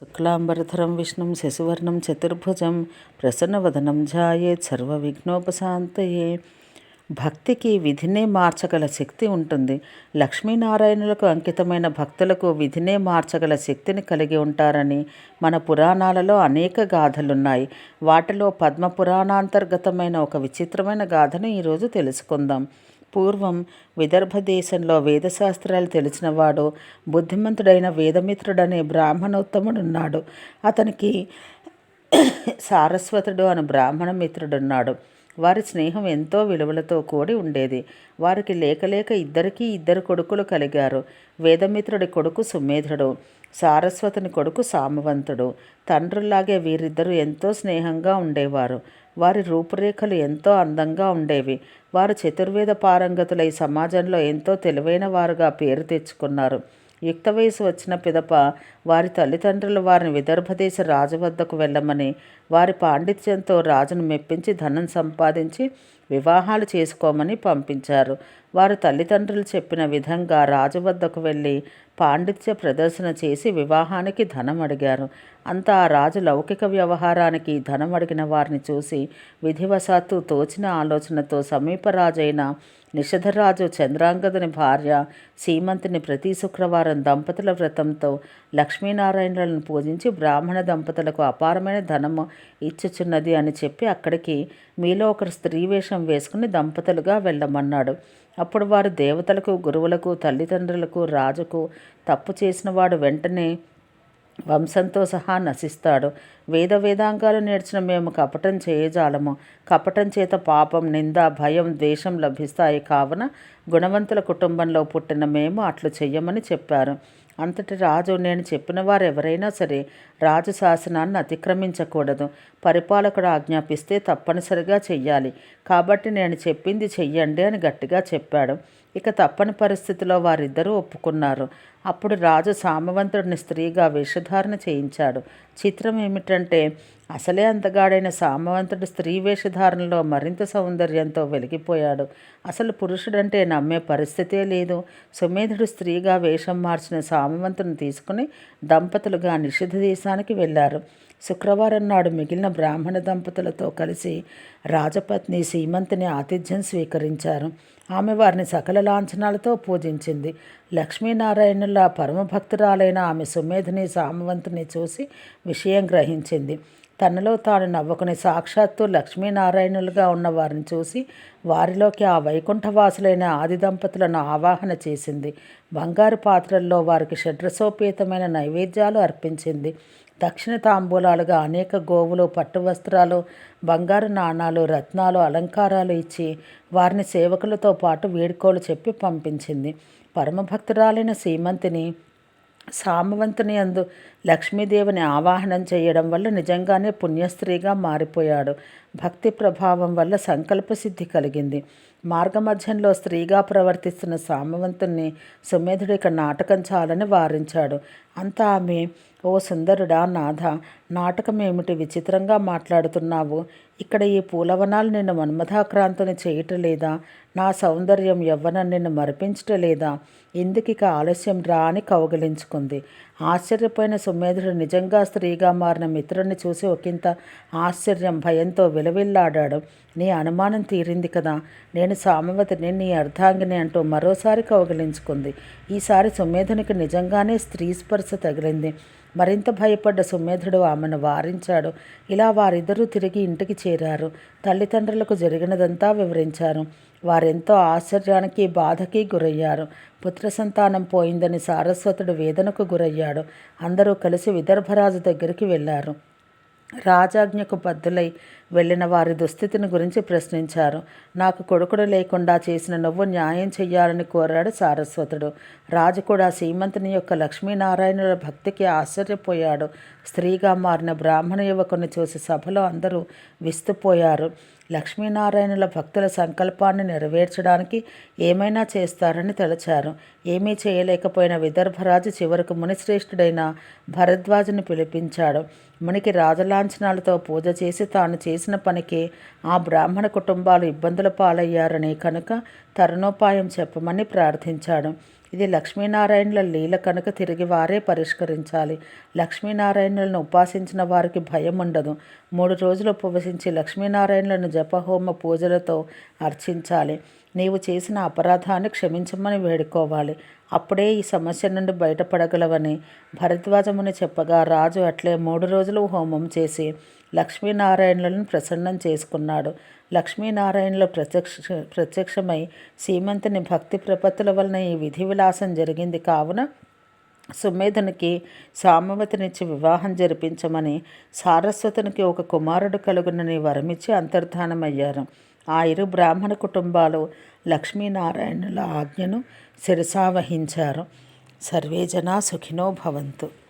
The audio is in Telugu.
శుక్లాంబరధరం విష్ణుం శశివర్ణం చతుర్భుజం ప్రసన్నవదనం సర్వ విఘ్నోపశాంతయే భక్తికి విధినే మార్చగల శక్తి ఉంటుంది. లక్ష్మీనారాయణులకు అంకితమైన భక్తులకు విధినే మార్చగల శక్తిని కలిగి ఉంటారని మన పురాణాలలో అనేక గాథలున్నాయి. వాటిలో పద్మ పురాణాంతర్గతమైన ఒక విచిత్రమైన గాథను ఈరోజు తెలుసుకుందాం. పూర్వం విదర్భ దేశంలో వేదశాస్త్రాలు తెలిసినవాడు బుద్ధిమంతుడైన వేదమిత్రుడనే బ్రాహ్మణోత్తముడున్నాడు. అతనికి సారస్వతుడు అని బ్రాహ్మణ మిత్రుడున్నాడు వారి స్నేహం ఎంతో విలువలతో కూడి ఉండేది. వారికి లేకలేక ఇద్దరికీ ఇద్దరు కొడుకులు కలిగారు. వేదమిత్రుడి కొడుకు సుమేధుడు సారస్వతుని కొడుకు సామవంతుడు. తండ్రుల్లాగే వీరిద్దరూ ఎంతో స్నేహంగా ఉండేవారు. వారి రూపురేఖలు ఎంతో అందంగా ఉండేవి. వారు చతుర్వేద పారంగతులై సమాజంలో ఎంతో తెలివైన వారుగా పేరు తెచ్చుకున్నారు. యుక్త వయసు వచ్చిన పిదప వారి తల్లిదండ్రులు వారిని విదర్భదేశ రాజు వద్దకు వెళ్ళమని వారి పాండిత్యంతో రాజును మెప్పించి ధనం సంపాదించి వివాహాలు చేసుకోమని పంపించారు. వారు తల్లిదండ్రులు చెప్పిన విధంగా రాజు వద్దకు వెళ్ళి పాండిత్య ప్రదర్శన చేసి వివాహానికి ధనం అడిగారు. అంతా ఆ రాజు లౌకిక వ్యవహారానికి ధనం అడిగిన వారిని చూసి విధివశాత్తు తోచిన ఆలోచనతో సమీపరాజైన నిషధరాజు చంద్రాంగదుని భార్య సీమంతిని ప్రతి శుక్రవారం దంపతుల వ్రతంతో లక్ష్మీనారాయణులను పూజించి బ్రాహ్మణ దంపతులకు అపారమైన ధనము ఇచ్చుచున్నది అని చెప్పి అక్కడికి మీలో ఒకరు స్త్రీ వేషం వేసుకుని దంపతులుగా వెళ్ళమన్నాడు. అప్పుడు వారు దేవతలకు గురువులకు తల్లిదండ్రులకు రాజుకు తప్పు చేసిన వాడు వెంటనే వంశంతో సహా నశిస్తాడు. వేద వేదాంగాలు నేర్చిన మేము కపటం చేయజాలము. కపటం చేత పాపం నింద భయం ద్వేషం లభిస్తాయి. కావున గుణవంతుల కుటుంబంలో పుట్టిన మేము అట్లు చెయ్యమని చెప్పారు. అంతటి రాజు నేను చెప్పిన వారు ఎవరైనా సరే రాజు శాసనాన్ని అతిక్రమించకూడదు. పరిపాలకుడు ఆజ్ఞాపిస్తే తప్పనిసరిగా చెయ్యాలి. కాబట్టి నేను చెప్పింది చెయ్యండి అని గట్టిగా చెప్పాడు. ఇక తప్పని పరిస్థితిలో వారిద్దరూ ఒప్పుకున్నారు. అప్పుడు రాజు సామవంతుడిని స్త్రీగా వేషధారణ చేయించాడు. చిత్రం ఏమిటంటే అసలే అంతగాడైన సామవంతుడు స్త్రీ వేషధారణలో మరింత సౌందర్యంతో వెలిగిపోయాడు. అసలు పురుషుడంటే నమ్మే పరిస్థితే లేదు. సుమేధుడు స్త్రీగా వేషం మార్చిన సామవంతుని తీసుకుని దంపతులుగా నిషిద్ధ దేశానికి వెళ్ళారు. శుక్రవారం నాడు మిగిలిన బ్రాహ్మణ దంపతులతో కలిసి రాజపత్ని సీమంతిని ఆతిథ్యం స్వీకరించారు. ఆమె వారిని సకల లాంఛనాలతో పూజించింది. లక్ష్మీనారాయణుల పరమభక్తురాలైన ఆమె సుమేధిని సామవంతుని చూసి విషయం గ్రహించింది. తనలో తాను నవ్వుకుని సాక్షాత్తు లక్ష్మీనారాయణులుగా ఉన్న వారిని చూసి వారిలోకి ఆ వైకుంఠవాసులైన ఆది దంపతులను ఆవాహన చేసింది. బంగారు పాత్రల్లో వారికి షడ్రసోపేతమైన నైవేద్యాలు అర్పించింది. దక్షిణ తాంబూలాలుగా అనేక గోవులు పట్టు వస్త్రాలు బంగారు నాణాలు రత్నాలు అలంకారాలు ఇచ్చి వారిని సేవకులతో పాటు వేడుకోలు చెప్పి పంపించింది. పరమభక్తురాలైన సీమంతిని సామవంతుని అందు లక్ష్మీదేవిని ఆవాహనం చేయడం వల్ల నిజంగానే పుణ్యస్త్రీగా మారిపోయాడు. భక్తి ప్రభావం వల్ల సంకల్ప సిద్ధి కలిగింది. మార్గమధ్యంలో స్త్రీగా ప్రవర్తిస్తున్న సామవంతుణ్ణి సుమేధుడిక నాటకం చాలని వారించాడు. అంతా ఆమె ఓ సుందరుడా నాథ నాటకం ఏమిటి విచిత్రంగా మాట్లాడుతున్నావు? ఇక్కడ ఈ పూలవనాలు నిన్ను మన్మథాక్రాంతుని చేయటలేదా? నా సౌందర్యం యవ్వనం నిన్ను మరిపించటలేదా? ఎందుకిక ఆలస్యం రా అని కౌగలించుకుంది. ఆశ్చర్యపోయిన సుమేధుడు నిజంగా స్త్రీగా మారిన మిత్రుడిని చూసి ఒకంత ఆశ్చర్యం భయంతో విలవిల్లాడాడు. నీ అనుమానం తీరింది కదా? నేను సామవతిని నీ అర్ధాంగిని అంటూ మరోసారి కౌగలించుకుంది. ఈసారి సుమేధునికి నిజంగానే స్త్రీ స్పర్శ తగిలింది. మరింత భయపడ్డ సుమేధుడు ఆమెను వారించాడు. ఇలా వారిద్దరూ తిరిగి ఇంటికి చేరారు. తల్లిదండ్రులకు జరిగినదంతా వివరించారు. వారెంతో ఆశ్చర్యానికి బాధకి గురయ్యారు. పుత్ర సంతానం పోయిందని సారస్వతుడు వేదనకు గురయ్యాడు. అందరూ కలిసి విదర్భరాజు దగ్గరికి వెళ్ళారు. రాజాజ్ఞకు బద్దులై వెళ్ళిన వారి దుస్థితిని గురించి ప్రశ్నించారు. నాకు కొడుకుడు లేకుండా చేసిన నువ్వు న్యాయం చెయ్యాలని కోరాడు సారస్వతుడు. రాజు కూడా సీమంతుని యొక్క లక్ష్మీనారాయణుల భక్తికి ఆశ్చర్యపోయాడు. స్త్రీగా మారిన బ్రాహ్మణ యువకుని చూసి సభలో అందరూ విస్తుపోయారు. లక్ష్మీనారాయణుల భక్తుల సంకల్పాన్ని నెరవేర్చడానికి ఏమైనా చేస్తారని తలచారు. ఏమీ చేయలేకపోయిన విదర్భరాజు చివరకు మునిశ్రేష్ఠుడైన భరద్వాజుని పిలిపించాడు. మునికి రాజలాంఛనాలతో పూజ చేసి తాను చేసి చేసిన పనికి ఆ బ్రాహ్మణ కుటుంబాలు ఇబ్బందుల పాలయ్యారని కనుక తరుణోపాయం చెప్పమని ప్రార్థించాడు. ఇది లక్ష్మీనారాయణుల లీల కనుక తిరిగి వారే పరిష్కరించాలి. లక్ష్మీనారాయణులను ఉపాసించిన వారికి భయం ఉండదు. మూడు రోజులు ఉపవసించి లక్ష్మీనారాయణులను జపహోమ పూజలతో అర్చించాలి. నీవు చేసిన అపరాధాన్ని క్షమించమని వేడుకోవాలి. అప్పుడే ఈ సమస్య నుండి బయటపడగలవని భరద్వాజముని చెప్పగా రాజు అట్లే మూడు రోజులు హోమం చేసి లక్ష్మీనారాయణులను ప్రసన్నం చేసుకున్నాడు. లక్ష్మీనారాయణులు ప్రత్యక్ష ప్రత్యక్షమై సీమంతుని భక్తి ప్రపత్తుల వలన ఈ విధి విలాసం జరిగింది కావున సుమేధునికి సామవతినిచ్చి వివాహం జరిపించమని సారస్వతునికి ఒక కుమారుడు కలుగునని వరమిచ్చి అంతర్ధానమయ్యారు. ఆ ఇరు బ్రాహ్మణ కుటుంబాలు లక్ష్మీనారాయణుల ఆజ్ఞను శిరసావహించారు. సర్వే జనా సుఖినో భవంతు.